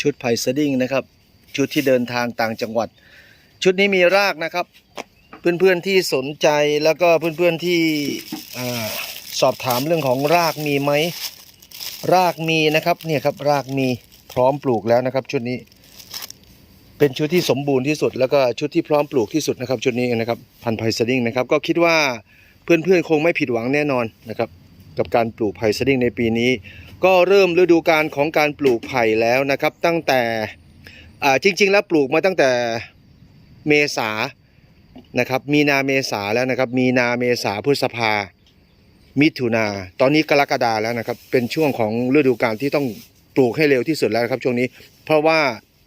ชุดไผ่สดิ้งนะครับ ชุดที่เดินทางต่างจังหวัด ชุดนี้มีรากนะครับ เพื่อนๆที่สนใจแล้วก็เพื่อนๆที่อสอบถามเรื่องของรากมีไหมรากมีนะครับเนี่ยครับรากมีพร้อมปลูกแล้วนะครับ ชุดนี้ เป็นชุดที่สมบูรณ์ที่สุด แล้วก็ชุดที่พร้อมปลูกที่สุดนะครับ ชุดนี้นะครับพันธุ์ไผ่สดิ้งนะครับ ก็คิดว่าเพื่อนๆคงไม่ผิดหวังแน่นอนนะครับ กับการปลูกไผ่สดิ้งในปีนี้ ก็เริ่มฤดูการของการปลูกไผ่แล้วนะครับ ตั้งแต่จริง ๆ แล้วปลูกมาตั้งแต่เมษานะครับ มีนาเมษาแล้วนะครับ มีนาเมษาพฤษภา มิถุนา ตอนนี้กรกฎาแล้วนะครับ เป็นช่วงของฤดูการที่ต้องปลูกให้เร็วที่สุดแล้วครับช่วงนี้ เพราะว่า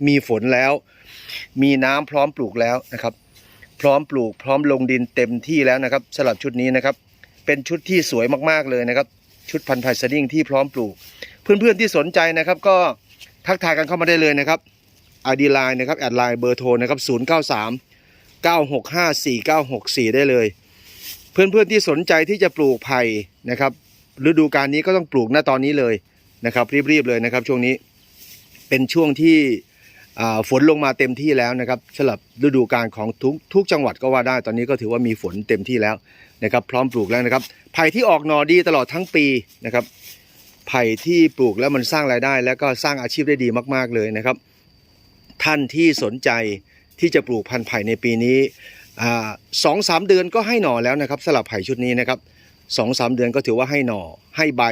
มีฝนแล้ว มีน้ำพร้อมปลูกแล้วนะครับ พร้อมปลูกพร้อมลงดินเต็มที่แล้วนะครับสำหรับชุดนี้นะครับ เป็นชุดที่สวยมากๆเลยนะครับ ชุดพันธุ์ไผ่สดิ้งที่พร้อมปลูก เพื่อนๆที่สนใจนะครับ ก็ทักทายกันเข้ามาได้เลยนะครับอดีไลน์นะครับแอดไลน์เบอร์โทรนะครับ093 965 4964 ได้เลย เพื่อนๆที่สนใจที่จะปลูกไผ่นะครับฤดูการนี้ก็ต้องปลูกณตอนนี้เลยนะครับ รีบๆเลยนะครับ ช่วงนี้เป็นช่วงที่ ฝนลงมาเต็มที่แล้วนะครับสำหรับฤดูการของทุกทุกจังหวัดก็ว่าได้ ตอนนี้ก็ถือว่ามีฝนเต็มที่แล้วนะครับพร้อมปลูกแล้วนะครับไผ่ที่ออกหนอดีตลอดทั้งปีนะครับไผ่ที่ปลูกแล้วมันสร้างรายได้ แล้วก็สร้างอาชีพได้ดีมาก ๆเลยนะครับ ท่านที่สนใจที่จะปลูกพันธุ์ไผ่ในปีนี้สองสามเดือนก็ให้หน่อแล้วนะครับสลับไผ่ชุดนี้นะครับสองสามเดือนก็ถือว่าให้หน่อให้ใบ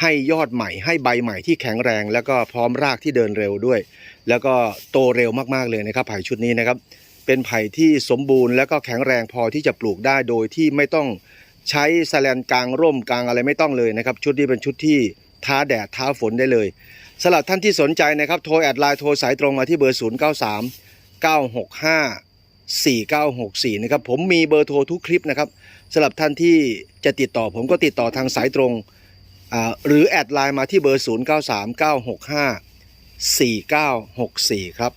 ให้ยอดใหม่ ให้ใบใหม่ที่แข็งแรง แล้วก็พร้อมรากที่เดินเร็วด้วย แล้วก็โตเร็วมากๆเลยนะครับไผ่ชุดนี้นะครับ เป็นไผ่ที่สมบูรณ์แล้วก็แข็งแรงพอที่จะปลูกได้โดยที่ไม่ต้องใช้แสแลนกลางร่มกลางอะไรไม่ต้องเลยนะครับ ชุดนี้เป็นชุดที่ท้าแดดท้าฝนได้เลยสำหรับท่านที่สนใจนะครับโทรแอดไลน์โทรสายตรงมาที่เบอร์ 0 9 3 9 6 5 4 9 6 4 นะครับ ผมมีเบอร์โทรทุกคลิปนะครับสำหรับท่านที่จะติดต่อผมก็ติดต่อทางสายตรง หรือแอดไลน์มาที่เบอร์ 0 9 3 9 6 5 4 9 6 4 ครับ